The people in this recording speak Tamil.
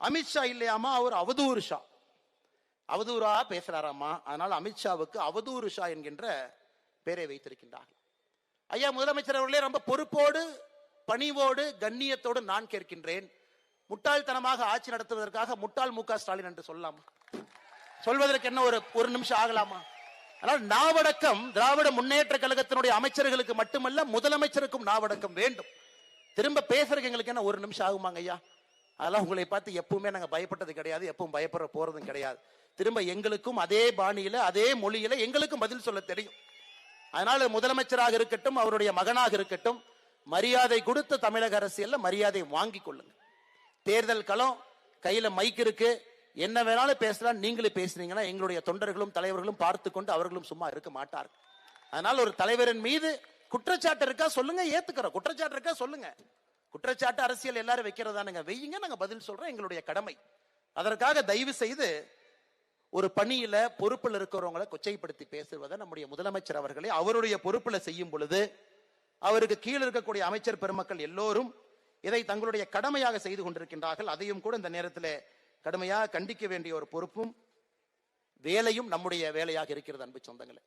அமித்ஷா இல்லையாமா? அவர் அவதூறு ஷா. அவதூறா பேசுறாராமா? அதனால் அமித்ஷாவுக்கு அவதூறு ஷா என்கின்ற பெயரை வைத்திருக்கின்றார்கள். ஐயா முதலமைச்சர் அவர்களே ரொம்ப பொறுப்போடு பணிவோடு கண்ணியத்தோடு நான் கேட்கின்றேன். முட்டாள்தனமாக ஆட்சி நடத்துவதற்காக முட்டாள் மு ஸ்டாலின் என்று சொல்லலாமா? சொல்வதற்கு என்ன ஒரு ஒரு நிமிஷம் ஆகலாமா? ஆனால் நாவடக்கம் திராவிட முன்னேற்ற கழகத்தினுடைய அமைச்சர்களுக்கு மட்டுமல்ல முதலமைச்சருக்கும் நாவடக்கம் வேண்டும். திரும்ப பேசுறதுக்கு எங்களுக்கு என்ன ஒரு நிமிஷம் ஆகுமாங்க ஐயா? அதெல்லாம் உங்களை பார்த்து எப்பவுமே நாங்க பயப்பட்டது கிடையாது எப்பவும் பயப்பட போறதும் கிடையாது. திரும்ப எங்களுக்கும் அதே பாணியில அதே மொழியில எங்களுக்கும் பதில் சொல்ல தெரியும். அதனால முதலமைச்சராக இருக்கட்டும் அவருடைய மகனாக இருக்கட்டும் மரியாதை கொடுத்த தமிழக அரசியல்ல மரியாதை வாங்கி கொள்ளுங்க. தேர்தல் களம் கையில மைக் இருக்கு. என்ன வேணாலும் பேசலாம். நீங்களும் பேசுனீங்கன்னா எங்களுடைய தொண்டர்களும் தலைவர்களும் பார்த்து கொண்டு அவர்களும் சும்மா இருக்க மாட்டார்கள். அதனால ஒரு தலைவரின் மீது குற்றச்சாட்டு இருக்கா சொல்லுங்க ஏத்துக்கிறோம். குற்றச்சாட்டு இருக்கா சொல்லுங்க. குற்றச்சாட்டு அரசியல் எல்லாரும் வைக்கிறதானுங்க. வெய்யுங்க நாங்க பதில் சொல்றோம் எங்களுடைய கடமை. அதற்காக தயவு செய்து ஒரு பணியில பொறுப்பில் இருக்கிறவங்களை கொச்சைப்படுத்தி பேசுவதை நம்முடைய முதலமைச்சர் அவர்களே அவருடைய பொறுப்புல செய்யும் பொழுது அவருக்கு கீழே இருக்கக்கூடிய அமைச்சர் பெருமக்கள் எல்லோரும் இதை தங்களுடைய கடமையாக செய்து கொண்டிருக்கின்றார்கள். அதையும் கூட இந்த நேரத்தில் கடுமையாக கண்டிக்க வேண்டிய ஒரு பொறுப்பும் வேலையும் நம்முடைய வேலையாக இருக்கிறது அன்பு சொந்தங்களே.